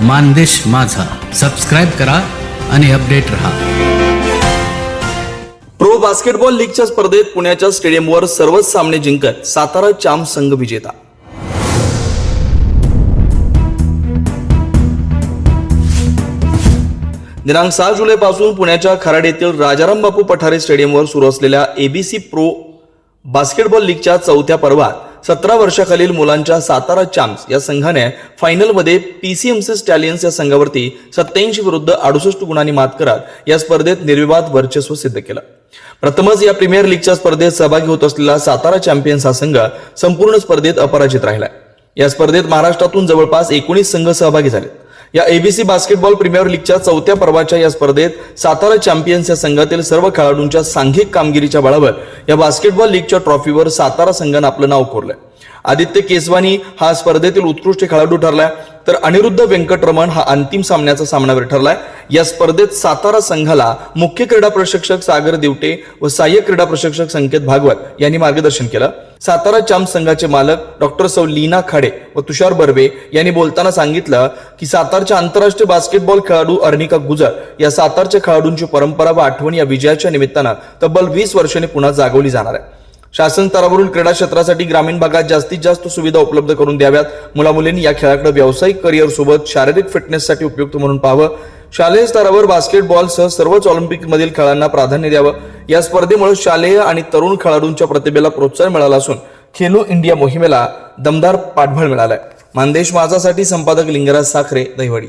मानदेश माझा. सबस्क्राईब करा आणि अपडेट रहा. प्रो बास्केटबॉल लीगच्या स्पर्धेत पुण्याच्या स्टेडियमवर सर्वच सामने जिंकत सातारा चाम संघ विजेता. दिनांक सहा जुलैपासून पुण्याच्या खराड येथील राजाराम बापू पठारे स्टेडियमवर सुरू असलेल्या एबीसी प्रो बास्केटबॉल लीगच्या चौथ्या पर्वात सतरा वर्षाखालील मुलांच्या सातारा चॅम्प्स या संघाने फायनलमध्ये पीसीएमसी स्टॅलियन्स या संघावरती सत्याऐंशी विरुद्ध अडुसष्ट गुणांनी मात करत या स्पर्धेत निर्विवाद वर्चस्व सिद्ध केलं. प्रथमच या प्रीमियर लीगच्या स्पर्धेत सहभागी होत असलेला सातारा चॅम्पियन्स हा संघ संपूर्ण स्पर्धेत अपराजित राहिला या स्पर्धेत महाराष्ट्रातून जवळपास एकोणीस संघ सहभागी झाले या एबीसी बास्केटबॉल प्रीमियर लीगच्या चौथ्या पर्वाच्या या स्पर्धेत सातारा चॅम्पियन्स या संघातील सर्व खेळाडूंच्या सांघिक कामगिरीच्या बळावर या बास्केटबॉल लीगच्या ट्रॉफीवर सातारा संघानं आपलं नाव कोरलंय. आदित्य केसवानी हा स्पर्धेतील उत्कृष्ट खेळाडू ठरलाय. तर अनिरुद्ध व्यंकटरमण हा अंतिम सामन्याचा सामनावीर ठरलाय. या स्पर्धेत सातारा संघाला मुख्य क्रीडा प्रशिक्षक सागर दिवटे व सहाय्यक क्रीडा प्रशिक्षक संकेत भागवत यांनी मार्गदर्शन केलं. सातारा चाम्प संघाचे मालक डॉक्टर सौ लीना खाडे व तुषार बर्वे यांनी बोलताना सांगितलं की सातारच्या आंतरराष्ट्रीय बास्केटबॉल खेळाडू अर्निका गुजर या सातारच्या खेळाडूंची परंपरा व आठवण या विजयाच्या निमित्तानं तब्बल वीस वर्षांनी पुन्हा जागवली जाणार आहे. शासन स्तरावरून क्रीडा क्षेत्रासाठी ग्रामीण भागात जास्तीत जास्त सुविधा उपलब्ध करून द्याव्यात. मुलामुलींनी या खेळाकडे व्यावसायिक करिअर सोबत शारीरिक फिटनेससाठी उपयुक्त म्हणून पाहावं. शालेय स्तरावर बास्केटबॉलसह सर्वच ऑलिम्पिकमधील खेळांना प्राधान्य द्यावं. या स्पर्धेमुळे शालेय आणि तरुण खेळाडूंच्या प्रतिभेला प्रोत्साहन मिळालं असून खेलो इंडिया मोहिमेला दमदार पाठबळ मिळालाय. मानदेश माझासाठी संपादक लिंगराज साखरे दहिवडी.